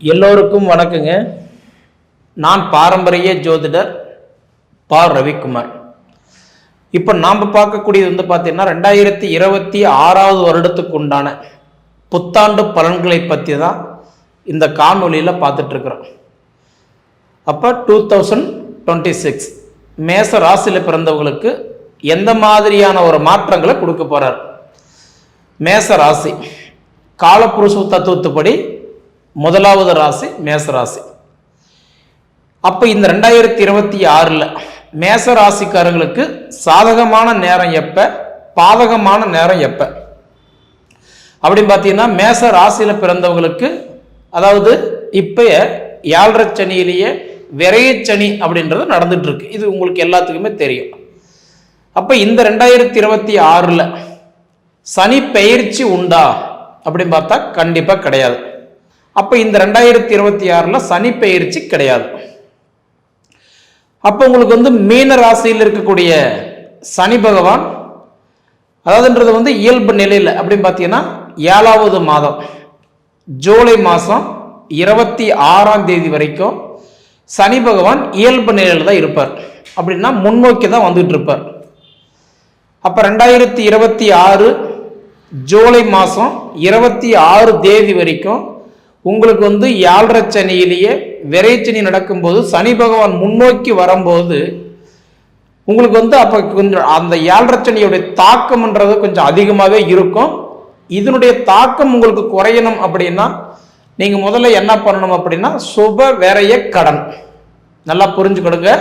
எல்லோருக்கும் வணக்கங்க. நான் பாரம்பரிய ஜோதிடர் பா. ரவிக்குமார். இப்போ நாம் பார்க்கக்கூடியது வந்து பார்த்தீங்கன்னா ரெண்டாயிரத்தி இருபத்தி ஆறாவது வருடத்துக்கு உண்டான புத்தாண்டு பலன்களை பற்றி தான் இந்த காணொலியில் பார்த்துட்ருக்குறோம் அப்போ டூ தௌசண்ட் டுவெண்ட்டி சிக்ஸ் மேச ராசியில் பிறந்தவங்களுக்கு எந்த மாதிரியான ஒரு மாற்றங்களை கொடுக்க போகிறார் மேச ராசி காலப்புருஷ தத்துவத்துப்படி முதலாவது ராசி மேச ராசி. அப்போ இந்த ரெண்டாயிரத்தி இருபத்தி ஆறில் மேச ராசிக்காரங்களுக்கு சாதகமான நேரம் எப்போ? பாதகமான நேரம் எப்போ? அப்படின்னு பார்த்தீங்கன்னா மேச ராசியில் பிறந்தவங்களுக்கு அதாவது இப்போ ஏழரை சனியிலேயே விரையச்சனி அப்படின்றது நடந்துட்டு இருக்கு இது உங்களுக்கு எல்லாத்துக்குமே தெரியும். அப்போ இந்த ரெண்டாயிரத்தி இருபத்தி ஆறில் சனி பெயர்ச்சி உண்டா? அப்படின்னு பார்த்தா கண்டிப்பாக கிடையாது. அப்போ இந்த ரெண்டாயிரத்தி இருபத்தி ஆறில் சனி பெயர்ச்சி கிடையாது. அப்போ உங்களுக்கு வந்து மீன ராசியில் இருக்கக்கூடிய சனி பகவான் அதாவதுன்றது வந்து இயல்பு நிலையில் அப்படின்னு பார்த்தீங்கன்னா ஏழாவது மாதம் ஜூலை மாதம் இருபத்தி ஆறாம் தேதி வரைக்கும் சனி பகவான் இயல்பு நிலையில் தான் இருப்பார். அப்படின்னா முன்னோக்கி தான் வந்துட்டு இருப்பார். அப்போ ரெண்டாயிரத்தி இருபத்தி ஆறு ஜூலை மாதம் இருபத்தி ஆறு தேதி வரைக்கும் உங்களுக்கு வந்து ஏழரை சனியிலேயே விரைச்சனி நடக்கும்போது சனி பகவான் முன்னோக்கி வரும்போது உங்களுக்கு வந்து அப்போ கொஞ்சம் அந்த ஏழரை சனியுடைய தாக்கம்ன்றது கொஞ்சம் அதிகமாகவே இருக்கும். இதனுடைய தாக்கம் உங்களுக்கு குறையணும் அப்படின்னா நீங்கள் முதல்ல என்ன பண்ணணும் அப்படின்னா சுப விரைய கடன். நல்லா புரிஞ்சுக்கொடுங்க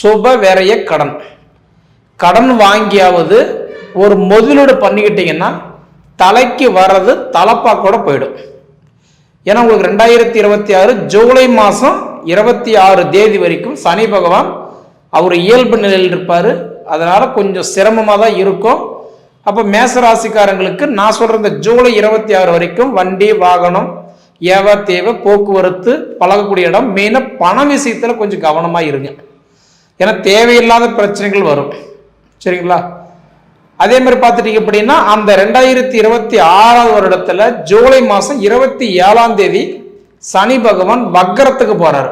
சுப விரைய கடன். கடன் வாங்கியாவது ஒரு முதலீடு பண்ணிக்கிட்டீங்கன்னா தலைக்கு வர்றது தலப்பா கூட போயிடும். ஏன்னா உங்களுக்கு ரெண்டாயிரத்தி இருபத்தி ஆறு ஜூலை மாதம் இருபத்தி ஆறு தேதி வரைக்கும் சனி பகவான் அவர் இயல்பு நிலையில் இருப்பார். அதனால் கொஞ்சம் சிரமமாக தான் இருக்கும். அப்போ மேசராசிக்காரங்களுக்கு நான் சொல்கிற இந்த ஜூலை இருபத்தி ஆறு வரைக்கும் வண்டி வாகனம் ஏவ தேவை போக்குவரத்து பழகக்கூடிய இடம். மெயினாக பண விஷயத்தில் கொஞ்சம் கவனமாக இருங்க. ஏன்னா தேவையில்லாத பிரச்சனைகள் வரும். சரிங்களா? அதே மாதிரி பார்த்துட்டீங்க அப்படின்னா அந்த ரெண்டாயிரத்தி இருபத்தி ஆறாவது வருடத்துல ஜூலை மாதம் இருபத்தி ஏழாம் தேதி சனி பகவான் வக்கரத்துக்கு போறாரு.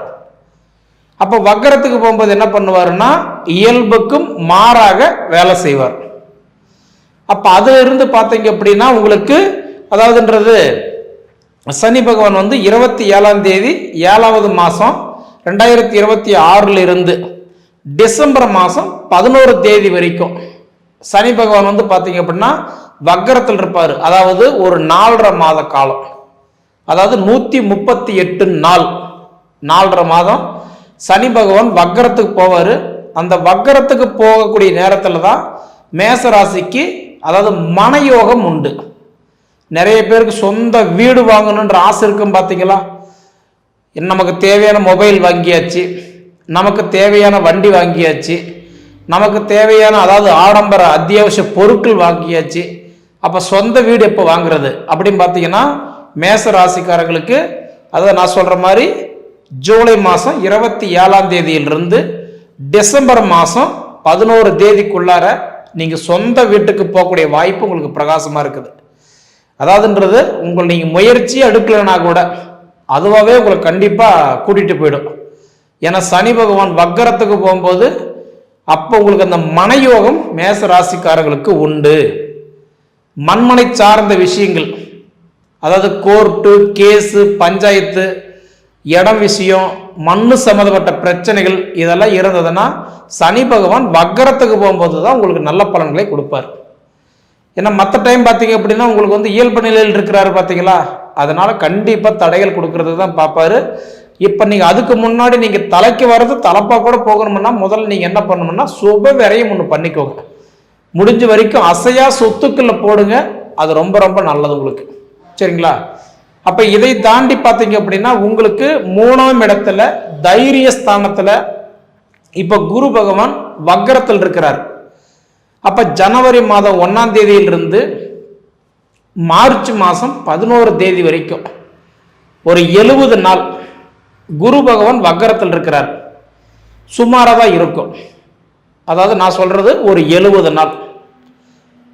அப்போ வக்கரத்துக்கு போகும்போது என்ன பண்ணுவாருன்னா இயல்புக்கும் மாறாக வேலை செய்வார். அப்போ அதுல இருந்து பார்த்தீங்க அப்படின்னா உங்களுக்கு அதாவதுன்றது சனி பகவான் வந்து இருபத்தி ஏழாம் தேதி ஏழாவது மாதம் ரெண்டாயிரத்தி இருபத்தி ஆறுல இருந்து டிசம்பர் மாதம் பதினோரு தேதி வரைக்கும் சனி பகவான் வந்து பார்த்தீங்க அப்படின்னா வக்கரத்தில் இருப்பார். அதாவது ஒரு நாலரை மாத காலம். அதாவது நூற்றி முப்பத்தி எட்டு நாள். நாலரை மாதம். சனி பகவான் வக்கரத்துக்கு போவார். அந்த வக்கரத்துக்கு போகக்கூடிய நேரத்தில் தான் மேசராசிக்கு அதாவது மனயோகம் உண்டு. நிறைய பேருக்கு சொந்த வீடு வாங்கணுன்ற ஆசை இருக்கும் பார்த்தீங்களா நமக்கு தேவையான மொபைல் வாங்கியாச்சு. நமக்கு தேவையான வண்டி வாங்கியாச்சு. நமக்கு தேவையான அதாவது ஆடம்பர அத்தியாவசிய பொருட்கள் வாங்கியாச்சு. அப்போ சொந்த வீடு எப்போ வாங்குறது? அப்படின்னு பார்த்தீங்கன்னா மேச ராசிக்காரங்களுக்கு அதாவது நான் சொல்கிற மாதிரி ஜூலை மாதம் இருபத்தி ஏழாம் தேதியிலிருந்து டிசம்பர் மாதம் பதினோரு தேதிக்குள்ளார நீங்கள் சொந்த வீட்டுக்கு போகக்கூடிய வாய்ப்பு உங்களுக்கு பிரகாசமாக இருக்குது. அதாவதுன்றது உங்களை நீங்கள் முயற்சி எடுக்கலைன்னா கூட அதுவாகவே உங்களை கண்டிப்பாக கூட்டிகிட்டு போயிடும். ஏன்னா சனி பகவான் வக்கரத்துக்கு போகும்போது அப்போ உங்களுக்கு அந்த மனயோகம் மேச ராசிக்காரர்களுக்கு உண்டு. மண்மனை சார்ந்த விஷயங்கள் அதாவது கோர்ட்டு கேஸு பஞ்சாயத்து இடம் விஷயம் மண்ணு சம்மந்தப்பட்ட பிரச்சனைகள் இதெல்லாம் இருந்ததுன்னா சனி பகவான் வக்கரத்துக்கு போகும்போது தான் உங்களுக்கு நல்ல பலன்களை கொடுப்பார். ஏன்னா மற்ற டைம் பார்த்தீங்க அப்படின்னா உங்களுக்கு வந்து இயல்பு நிலையில் இருக்கிறாரு பார்த்தீங்களா அதனால் கண்டிப்பாக தடைகள் கொடுக்கறது தான் பார்ப்பாரு. இப்போ நீங்கள் அதுக்கு முன்னாடி நீங்கள் தலைக்கு வர்றது தலைப்பாக கூட போகணும்னா முதல்ல நீங்கள் என்ன பண்ணணும்னா சுப விரையும் ஒன்று பண்ணிக்கோங்க. முடிஞ்ச வரைக்கும் அசையா சொத்துக்களை போடுங்க. அது ரொம்ப ரொம்ப நல்லது உங்களுக்கு. சரிங்களா? அப்போ இதை தாண்டி பார்த்தீங்க அப்படின்னா உங்களுக்கு மூணாம் இடத்துல தைரிய ஸ்தானத்தில் இப்போ குரு பகவான் வக்கரத்தில் இருக்கிறார். அப்போ ஜனவரி மாதம் ஒன்றாம் தேதியிலிருந்து மார்ச் மாதம் பதினோரு தேதி வரைக்கும் ஒரு எழுபது நாள் குரு பகவான் வக்கரத்தில் இருக்கிறார். சுமாராக தான் இருக்கும். அதாவது நான் சொல்கிறது ஒரு எழுபது நாள்.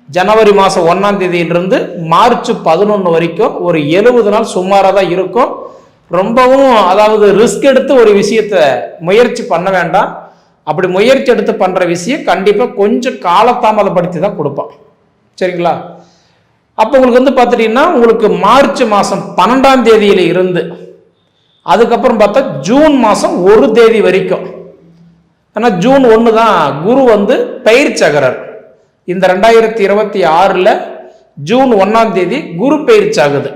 ஜனவரி மாதம் ஒன்றாம் தேதியிலிருந்து மார்ச் பதினொன்று வரைக்கும் ஒரு எழுபது நாள் சுமாராக தான் இருக்கும். ரொம்பவும் அதாவது ரிஸ்க் எடுத்து ஒரு விஷயத்த முயற்சி பண்ண வேண்டாம். அப்படி முயற்சி எடுத்து பண்ணுற விஷயம் கண்டிப்பாக கொஞ்சம் காலத்தாமதப்படுத்தி தான் கொடுப்பான். சரிங்களா? அப்போ உங்களுக்கு வந்து பார்த்துட்டிங்கன்னா உங்களுக்கு மார்ச் மாதம் பன்னெண்டாம் தேதியில் இருந்து அதுக்கப்புறம் பார்த்தா ஜூன் மாதம் ஒரு தேதி வரைக்கும். ஆனால் ஜூன் ஒன்று தான் குரு வந்து பயிற்சகரர் இந்த ரெண்டாயிரத்தி இருபத்தி ஆறில் ஜூன் ஒன்றாம் தேதி குரு பயிற்சி ஆகுது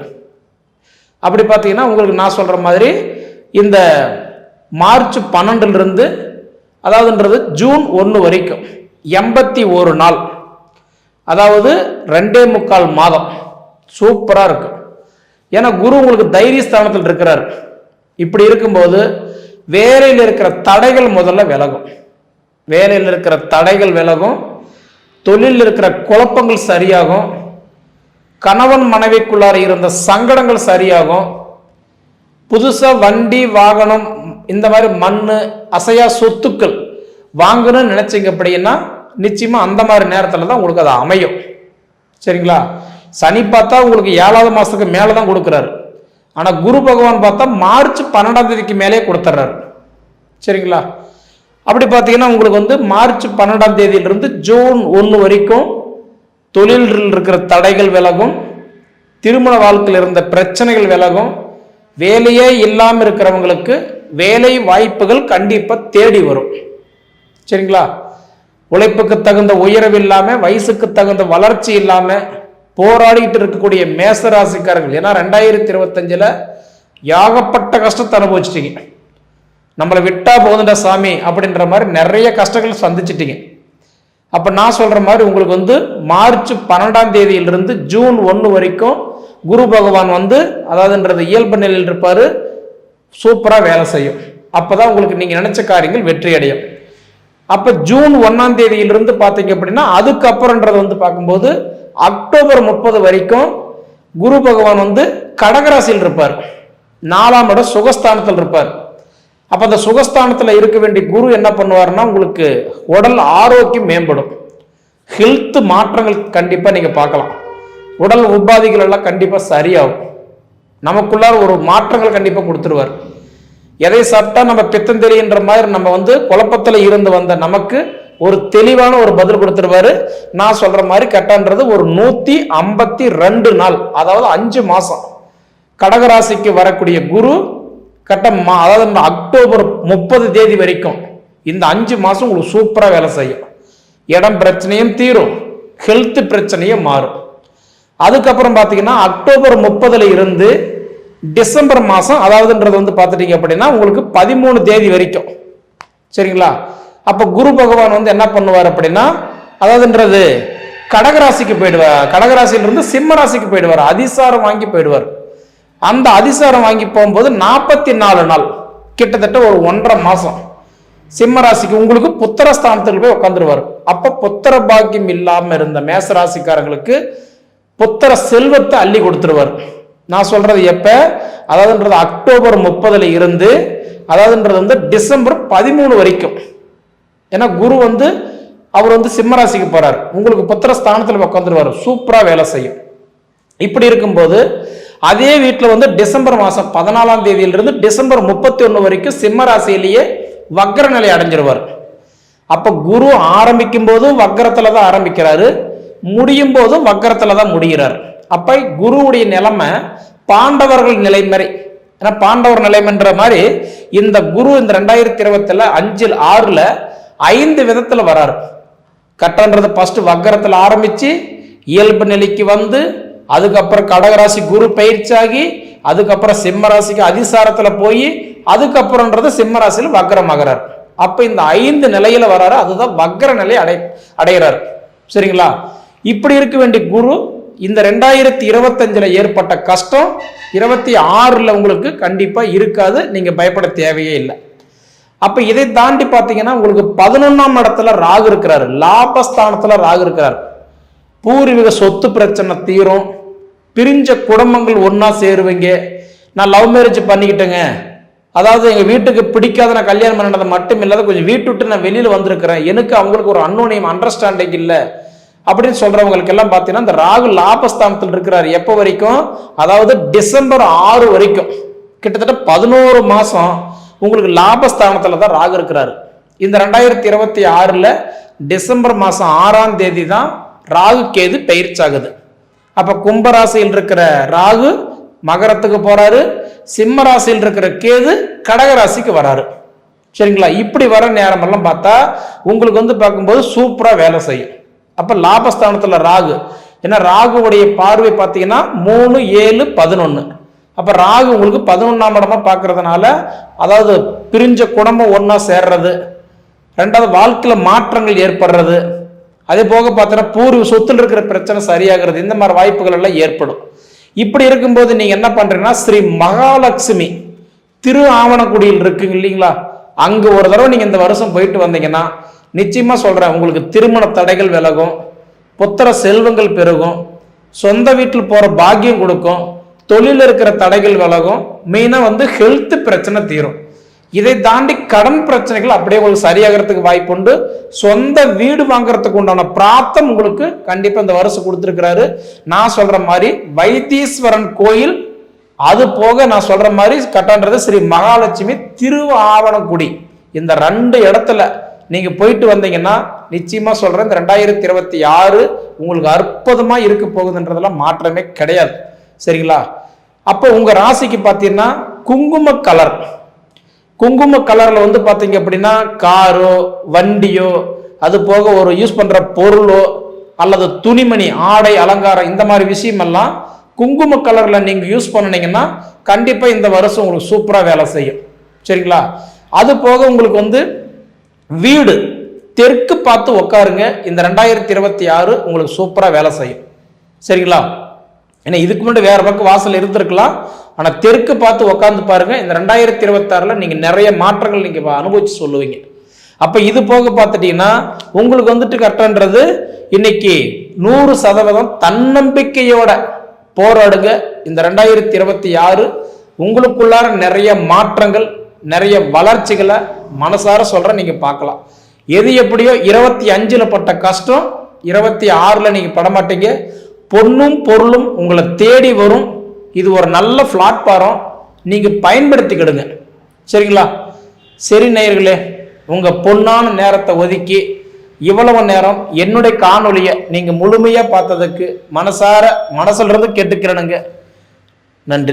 அப்படி பார்த்தீங்கன்னா உங்களுக்கு நான் சொல்கிற மாதிரி இந்த மார்ச் பன்னெண்டுலேருந்து அதாவதுன்றது ஜூன் ஒன்று வரைக்கும் எண்பத்தி ஒரு நாள். அதாவது ரெண்டே முக்கால் மாதம். சூப்பராக இருக்கும் ஏன்னா குரு உங்களுக்கு தைரிய ஸ்தானத்தில் இருக்கிறார். இப்படி இருக்கும்போது வேலையில் இருக்கிற தடைகள் முதல்ல விலகும். வேலையில் இருக்கிற தடைகள் விலகும். தொழிலில் இருக்கிற குழப்பங்கள் சரியாகும். கணவன் மனைவிக்குள்ளார இருந்த சங்கடங்கள் சரியாகும். புதுசாக வண்டி வாகனம் இந்த மாதிரி மண் அசையா சொத்துக்கள் வாங்கணும்னு நினச்சிங்க அப்படின்னா நிச்சயமாக அந்த மாதிரி நேரத்தில் தான் உங்களுக்கு அது அமையும். சரிங்களா? சனி பார்த்தா உங்களுக்கு ஏழாவது மாதத்துக்கு மேலே தான் கொடுக்குறாரு. ஆனால் குரு பகவான் பார்த்தா மார்ச் பன்னெண்டாம் தேதிக்கு மேலே கொடுத்துட்றாரு சரிங்களா? அப்படி பார்த்தீங்கன்னா உங்களுக்கு வந்து மார்ச் பன்னெண்டாம் தேதியிலிருந்து ஜூன் ஒன்று வரைக்கும் தொழிலில் இருக்கிற தடைகள் விலகும் திருமண வாழ்க்கையில் இருந்த பிரச்சனைகள் விலகும் வேலையே இல்லாமல் இருக்கிறவங்களுக்கு வேலை வாய்ப்புகள் கண்டிப்பாக தேடி வரும். சரிங்களா? உழைப்புக்கு தகுந்த உயர்வு இல்லாமல் வயசுக்கு தகுந்த வளர்ச்சி இல்லாமல் போராடிட்டு இருக்கக்கூடிய மேச ராசிக்காரர்கள் ஏன்னா ரெண்டாயிரத்தி இருபத்தஞ்சில் யாகப்பட்ட கஷ்டத்தை அனுபவிச்சிட்டிங்க. நம்மளை விட்டா போதுண்டா சாமி அப்படின்ற மாதிரி நிறைய கஷ்டங்கள் சந்திச்சிட்டிங்க. அப்போ நான் சொல்கிற மாதிரி உங்களுக்கு வந்து மார்ச் பன்னெண்டாம் தேதியிலிருந்து ஜூன் ஒன்று வரைக்கும் குரு பகவான் வந்து அதாவதுன்றது இயல்பு நிலையில் இருப்பார் சூப்பராக வேலை செய்யும். அப்போ தான் உங்களுக்கு நீங்கள் நினச்ச காரியங்கள் வெற்றி அடையும் அப்போ ஜூன் ஒன்றாம் தேதியிலிருந்து பார்த்தீங்க அப்படின்னா அதுக்கப்புறன்றது வந்து பார்க்கும்போது அக்டோபர் முப்பது வரைக்கும் குரு பகவான் வந்து கடகராசியில் இருப்பார். நாலாம் இடம் சுகஸ்தானத்தில் இருப்பார். அப்போ அந்த சுகஸ்தானத்தில் இருக்க வேண்டிய குரு என்ன பண்ணுவார்னா உங்களுக்கு உடல் ஆரோக்கியம் மேம்படும். ஹெல்த் மாற்றங்கள் கண்டிப்பாக நீங்கள் பார்க்கலாம். உடல் உபாதிகள் எல்லாம் கண்டிப்பாக சரியாகும். நமக்குள்ளார ஒரு மாற்றங்கள் கண்டிப்பாக கொடுத்துருவார். எதை சாப்பிட்டா நம்ம பித்தம் தெரியுன்ற மாதிரி நம்ம வந்து குழப்பத்தில் இருந்து வந்த நமக்கு ஒரு தெளிவான ஒரு பதில் கொடுத்துருவாரு. நான் சொல்ற மாதிரி கட்டன்றது ஒரு நூத்தி ஐம்பத்தி ரெண்டு நாள் அதாவது அஞ்சு மாசம். கடகராசிக்கு வரக்கூடிய குரு கட்டம் மா அதாவது அக்டோபர் முப்பது தேதி வரைக்கும் இந்த அஞ்சு மாசம் உங்களுக்கு சூப்பரா வேலை செய்யும். இடம் பிரச்சனையும் தீரும் ஹெல்த் பிரச்சனையும் மாறும். அதுக்கப்புறம் பார்த்தீங்கன்னா அக்டோபர் முப்பதுல இருந்து டிசம்பர் மாதம் அதாவதுன்றது வந்து பார்த்துட்டீங்க அப்படின்னா உங்களுக்கு பதிமூணு தேதி வரைக்கும். சரிங்களா? அப்போ குரு பகவான் வந்து என்ன பண்ணுவார் அப்படின்னா அதாவதுன்றது கடகராசிக்கு போயிடுவார். கடகராசியிலிருந்து சிம்ம ராசிக்கு போயிடுவார். அதிசாரம் வாங்கி போயிடுவார். அந்த அதிசாரம் வாங்கி போகும்போது நாற்பத்தி நாலு நாள் கிட்டத்தட்ட ஒரு ஒன்றரை மாதம் சிம்ம ராசிக்கு உங்களுக்கு புத்திரஸ்தானத்துக்கு போய் உட்காந்துருவார் அப்போ புத்திர பாக்கியம் இல்லாமல் இருந்த மேச ராசிக்காரங்களுக்கு புத்திர செல்வத்தை அள்ளி கொடுத்துருவார். நான் சொல்றது எப்ப? அதாவதுன்றது அக்டோபர் முப்பதுல இருந்து அதாவதுன்றது வந்து டிசம்பர் பதிமூணு வரைக்கும். ஏன்னா குரு வந்து அவர் வந்து சிம்மராசிக்கு போறாரு. உங்களுக்கு புத்திர ஸ்தானத்தில் உட்காந்துருவார் சூப்பரா வேலை செய்யும். இப்படி இருக்கும்போது அதே வீட்டில் வந்து டிசம்பர் மாதம் பதினாலாம் தேதியிலிருந்து டிசம்பர் முப்பத்தி ஒன்று வரைக்கும் சிம்ம ராசியிலேயே நிலை அடைஞ்சிருவார். அப்போ குரு ஆரம்பிக்கும் போதும் வக்கரத்தில் தான் ஆரம்பிக்கிறாரு. முடியும் போதும் வக்கரத்தில் தான் முடிகிறார். அப்போ குருவுடைய நிலைமை பாண்டவர்கள் நிலைமறை ஏன்னா பாண்டவர் நிலைமைன்ற மாதிரி இந்த குரு இந்த ரெண்டாயிரத்தி இருபத்தில் அஞ்சில் ஆறில் ஐந்து விதத்துல வராரு. கட்டன்றது ஃபர்ஸ்ட் வக்கரத்தில் ஆரம்பிச்சு இயல்பு நிலைக்கு வந்து அதுக்கப்புறம் கடகராசி குரு பயிற்சியாகி அதுக்கப்புறம் சிம்ம ராசிக்கு போய் அதுக்கப்புறம்ன்றது சிம்ம ராசியில் வக்கரமாகிறார். அப்போ இந்த ஐந்து நிலையில் வராரு அதுதான் வக்கர நிலை அடை அடைகிறார் சரிங்களா? இப்படி இருக்க வேண்டிய குரு இந்த ரெண்டாயிரத்தி இருபத்தஞ்சில் ஏற்பட்ட கஷ்டம் இருபத்தி ஆறில் உங்களுக்கு கண்டிப்பாக இருக்காது நீங்கள் பயப்பட தேவையே இல்லை. அப்போ இதை தாண்டி பார்த்தீங்கன்னா உங்களுக்கு பதினொன்றாம் இடத்துல ராகு இருக்கிறார். லாபஸ்தானத்தில் ராகு இருக்கிறார். பூர்வீக சொத்து பிரச்சனை தீரும். பிரிஞ்ச குடும்பங்கள் ஒன்றா சேருவீங்க. நான் லவ் மேரேஜ் பண்ணிக்கிட்டேங்க. அதாவது எங்கள் வீட்டுக்கு பிடிக்காத நான் கல்யாணம் பண்ணது மட்டும் இல்லாத கொஞ்சம் வீட்டு விட்டு நான் வெளியில் வந்திருக்கிறேன். எனக்கு அவங்களுக்கு ஒரு அன்னோனியம் அண்டர்ஸ்டாண்டிங் இல்லை. அப்படின்னு சொல்றவங்களுக்கு எல்லாம் பார்த்தீங்கன்னா இந்த ராகு லாபஸ்தானத்தில் இருக்கிறார். எப்போ வரைக்கும்? அதாவது டிசம்பர் ஆறு வரைக்கும். கிட்டத்தட்ட பதினோரு மாசம். உங்களுக்கு லாபஸ்தானத்தில் தான் ராகு இருக்கிறாரு. இந்த ரெண்டாயிரத்தி இருபத்தி ஆறில் டிசம்பர் மாதம் ஆறாம் தேதி தான் ராகு கேது பயிற்சாகுது. அப்போ கும்பராசியில் இருக்கிற ராகு மகரத்துக்கு போகிறாரு சிம்ம ராசியில் இருக்கிற கேது கடகராசிக்கு வராரு. சரிங்களா? இப்படி வர நேரமெல்லாம் பார்த்தா உங்களுக்கு வந்து பார்க்கும்போது சூப்பராக வேலை செய்யும். அப்போ லாபஸ்தானத்தில் ராகு. ஏன்னா ராகுவுடைய பார்வை பார்த்தீங்கன்னா மூணு ஏழு பதினொன்று அப்ப ராகு உங்களுக்கு பதினொன்றாம் இடமா பார்க்கறதுனால அதாவது பிரிஞ்ச குடும்பம் ஒன்றா சேர்றது ரெண்டாவது வாழ்க்கையில மாற்றங்கள் ஏற்படுறது அதே போக பார்த்தீங்கன்னா பூர்வ சொத்தில் இருக்கிற பிரச்சனை சரியாகிறது இந்த மாதிரி வாய்ப்புகள் எல்லாம் ஏற்படும். இப்படி இருக்கும்போது நீங்க என்ன பண்றீங்கன்னா ஸ்ரீ மகாலட்சுமி திரு ஆவணக்குடியில் இருக்குங்க இல்லைங்களா? அங்க ஒரு தடவை நீங்க இந்த வருஷம் போயிட்டு வந்தீங்கன்னா நிச்சயமா சொல்றேன் உங்களுக்கு திருமண தடைகள் விலகும் புத்திர செல்வங்கள் பெருகும் சொந்த வீட்டில் போற பாக்கியம் கொடுக்கும் தொழிலில் இருக்கிற தடைகள் விலகும். மெயினாக வந்து ஹெல்த் பிரச்சனை தீரும். இதை தாண்டி கடன் பிரச்சனைகள் அப்படியே உங்களுக்கு சரியாகிறதுக்கு வாய்ப்பு உண்டு. சொந்த வீடு வாங்குறதுக்கு உண்டான பிராப்தம் உங்களுக்கு கண்டிப்பாக இந்த வருஷம் கொடுத்துருக்கிறாரு. நான் சொல்கிற மாதிரி வைத்தீஸ்வரன் கோயில் அது போக நான் சொல்கிற மாதிரி கட்டன்றது ஸ்ரீ மகாலட்சுமி திருவாவணக்குடி இந்த ரெண்டு இடத்துல நீங்கள் போயிட்டு வந்தீங்கன்னா நிச்சயமாக சொல்கிறேன் இந்த ரெண்டாயிரத்தி இருபத்தி ஆறு உங்களுக்கு அற்புதமாக இருக்க போகுதுன்றதெல்லாம் மாற்றமே கிடையாது. சரிங்களா? அப்போ உங்கள் ராசிக்கு பார்த்தீங்கன்னா குங்கும கலர். குங்கும கலரில் வந்து பார்த்தீங்க அப்படின்னா காரோ வண்டியோ அது போக ஒரு யூஸ் பண்ணுற பொருளோ அல்லது துணிமணி ஆடை அலங்காரம் இந்த மாதிரி விஷயமெல்லாம் குங்கும கலரில் நீங்கள் யூஸ் பண்ணினீங்கன்னா கண்டிப்பாக இந்த வருஷம் உங்களுக்கு சூப்பராக வேலை செய்யும். சரிங்களா? அது போக உங்களுக்கு வந்து வீடு. தெற்கு பார்த்து உட்காருங்க இந்த ரெண்டாயிரத்தி இருபத்தி ஆறு உங்களுக்கு சூப்பராக வேலை செய்யும். சரிங்களா? ஏன்னா இதுக்கு முன்னாடி வேற பக்கம் வாசல் இருந்திருக்கலாம். ஆனால் தெற்கு பார்த்து உட்காந்து பாருங்க இந்த ரெண்டாயிரத்தி இருபத்தாறுல நீங்க நிறைய மாற்றங்கள் நீங்க அனுபவிச்சு சொல்லுவீங்க. அப்ப இது போக பார்த்துட்டீங்கன்னா உங்களுக்கு வந்துட்டு கரெக்டான்றது இன்னைக்கு நூறு சதவீதம் தன்னம்பிக்கையோட போராடுங்க. இந்த ரெண்டாயிரத்தி இருபத்தி ஆறு உங்களுக்குள்ளார நிறைய மாற்றங்கள் நிறைய வளர்ச்சிகளை மனசார சொல்கிற நீங்க பார்க்கலாம். எது எப்படியோ இருபத்தி அஞ்சுல பட்ட கஷ்டம் இருபத்தி ஆறுல நீங்க படமாட்டீங்க. பொண்ணும் பொருளும் உங்களை தேடி வரும். இது ஒரு நல்ல பிளாட்ஃபாரம் நீங்கள் பயன்படுத்திக்கிடுங்க. சரிங்களா? சரி நேயர்களே உங்கள் பொண்ணான நேரத்தை ஒதுக்கி இவ்வளவு நேரம் என்னுடைய காணொலியை நீங்கள் முழுமையாக பார்த்ததுக்கு மனசார மனசுல கேட்டுக்கிறனுங்க கேட்டுக்கிறேனுங்க. நன்றி.